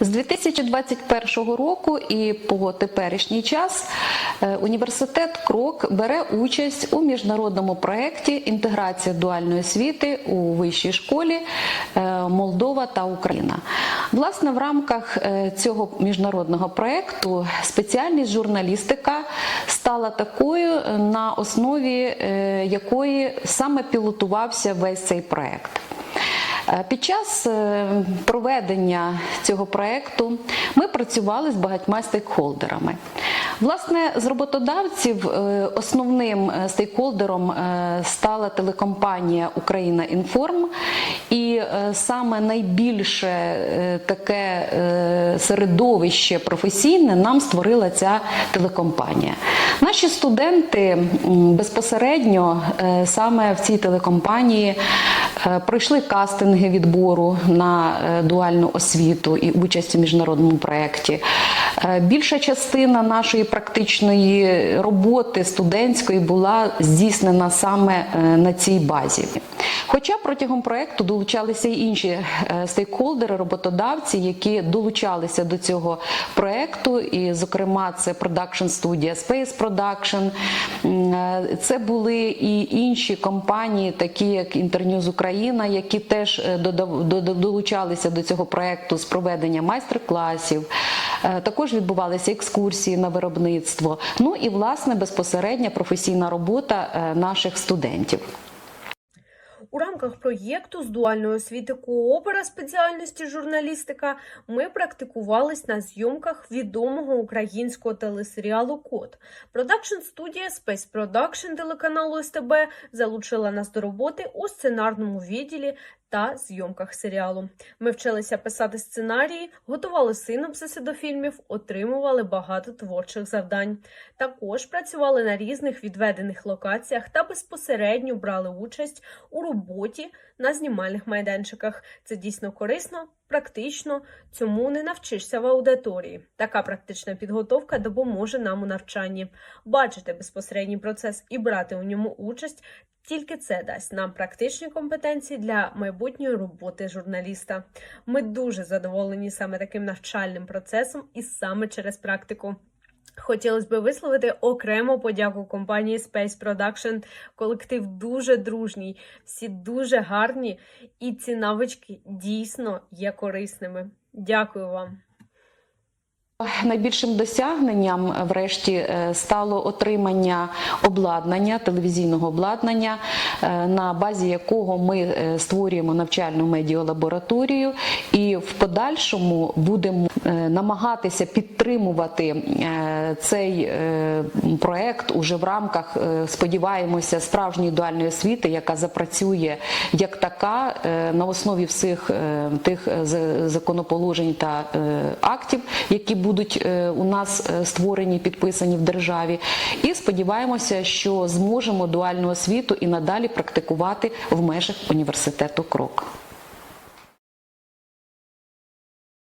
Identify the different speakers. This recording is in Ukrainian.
Speaker 1: З 2021 року і по теперішній час е, університет Крок бере участь у міжнародному проєкті інтеграція дуальної освіти у вищій школі е, Молдова та Україна. Власне, в рамках е, цього міжнародного проєкту спеціальність журналістика стала такою, на основі якої саме пілотувався весь цей проєкт. Е, Під час е, проведення цього проєкту ми працювали з багатьма стейкхолдерами. Власне, з роботодавців е, основним стейкхолдером стала телекомпанія Україна Інформ, і саме найбільше таке середовище професійне нам створила ця телекомпанія. Наші студенти безпосередньо саме в цій телекомпанії пройшли кастинги відбору на е, дуальну освіту і участь у міжнародному проєкті. Е, Більша частина нашої практичної роботи студентської була здійснена саме е, на цій базі. Хоча протягом проєкту долучалися й інші е, стейкхолдери, роботодавці, які долучалися до цього проєкту, і, зокрема, це продакшн студія Space Production, е, це були і інші компанії, такі як Інтерньюз Україна, які теж е, долучалися до цього проєкту з проведення майстер-класів. Е, Також відбувалися екскурсії на виробництво. Ну і власне безпосередня професійна робота е, наших студентів.
Speaker 2: У рамках проєкту з дуальної освіти коопера спеціальності журналістика ми практикувались на зйомках відомого українського телесеріалу Код. Продакшн студія Space Production телеканалу СТБ залучила нас до роботи у сценарному відділі та зйомках серіалу. Ми вчилися писати сценарії, готували синопсиси до фільмів, отримували багато творчих завдань. Також працювали на різних відведених локаціях та безпосередньо брали участь у роботі на знімальних майданчиках. Це дійсно корисно, практично, цьому не навчишся в аудиторії. Така практична підготовка допоможе нам у навчанні. Бачити безпосередній процес і брати у ньому участь. Тільки це дасть нам практичні компетенції для майбутньої роботи журналіста. Ми дуже задоволені саме таким навчальним процесом і саме через практику. Хотілося б висловити окрему подяку компанії Space Production. Колектив дуже дружній, всі дуже гарні, і ці навички дійсно є корисними. Дякую вам.
Speaker 1: Найбільшим досягненням, е, врешті, е, стало отримання обладнання, телевізійного обладнання, е, на базі якого ми створюємо навчальну медіалабораторію, і в подальшому будемо намагатися підтримувати е, цей е, проект уже в рамках, е, сподіваємося, справжньої дуальної освіти, яка запрацює як така е, на основі всіх е, тих е, законоположень та е, актів, які будуть е, у нас е, створені, підписані в державі. І сподіваємося, що зможемо дуальну освіту і надалі практикувати в межах університету Крок.